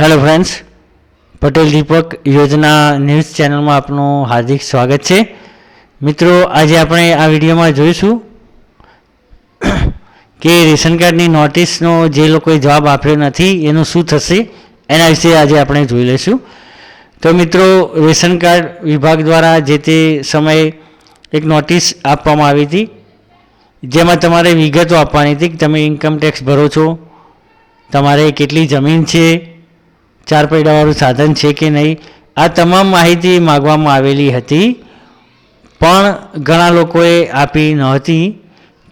Hello friends Patel દીપક યોજના news ચેનલમાં આપનું હાર્દિક સ્વાગત છે. મિત્રો, આજે આપણે આ વિડીયોમાં જોઈશું કે રેશન કાર્ડની નોટિસનો જે લોકોએ જવાબ આપ્યો નથી, એનું શું થશે? એના વિશે આજે આપણે જોઈ લઈશું. તો મિત્રો, રેશન કાર્ડ વિભાગ દ્વારા જે તે સમયે એક નોટિસ આપવામાં આવી હતી, જેમાં તમારે વિગતો આપવાની હતી કે તમે ઇન્કમ ટેક્સ ભરો છો, તમારે કેટલી જમીન છે ચાર પૈડાવાળું સાધન છે કે નહીં, આ તમામ માહિતી માગવામાં આવેલી હતી. પણ ઘણા લોકોએ આપી નહોતી.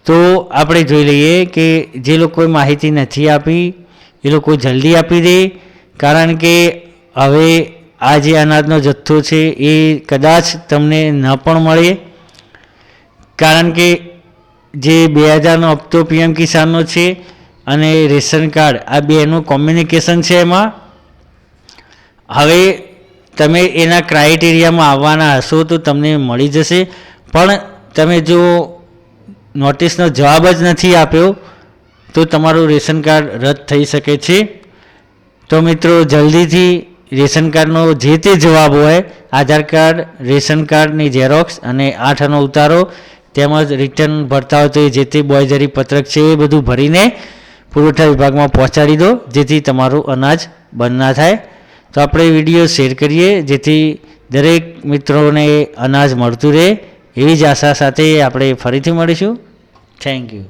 તો આપણે જોઈ લઈએ કે જે લોકોએ માહિતી નથી આપી, એ લોકો જલ્દી આપી દે. કારણ કે હવે આ જે અનાજનો જથ્થો છે, એ કદાચ તમને ન પણ મળે. કારણ કે જે બે હજારનો હપ્તો પીએમ કિસાનનો છે અને રેશન કાર્ડ, આ બેનું કોમ્યુનિકેશન છે એમાં. હવે તમે એના ક્રાઇટેરિયામાં આવવાના હશો તો તમને મળી જશે. પણ તમે જો નોટિસનો જવાબ જ નથી આપ્યો, તો તમારું રેશન કાર્ડ રદ થઈ શકે છે. તો મિત્રો, જલ્દીથી રેશન કાર્ડનો જે તે જવાબ હોય, આધાર કાર્ડ, રેશન કાર્ડની ઝેરોક્સ અને આઠ આનો ઉતારો, તેમજ રિટર્ન ભરતા હોય તો જે તે બોયજરી પત્રક છે એ બધું ભરીને પુરવઠા વિભાગમાં પહોંચાડી દો, જેથી તમારું અનાજ બંધ ના થાય. તો આપણે વીડિયો શેર કરીએ, જેથી દરેક મિત્રોને અનાજ મળતું રહે. એવી જ આશા સાથે આપણે ફરીથી મળીશું. Thank you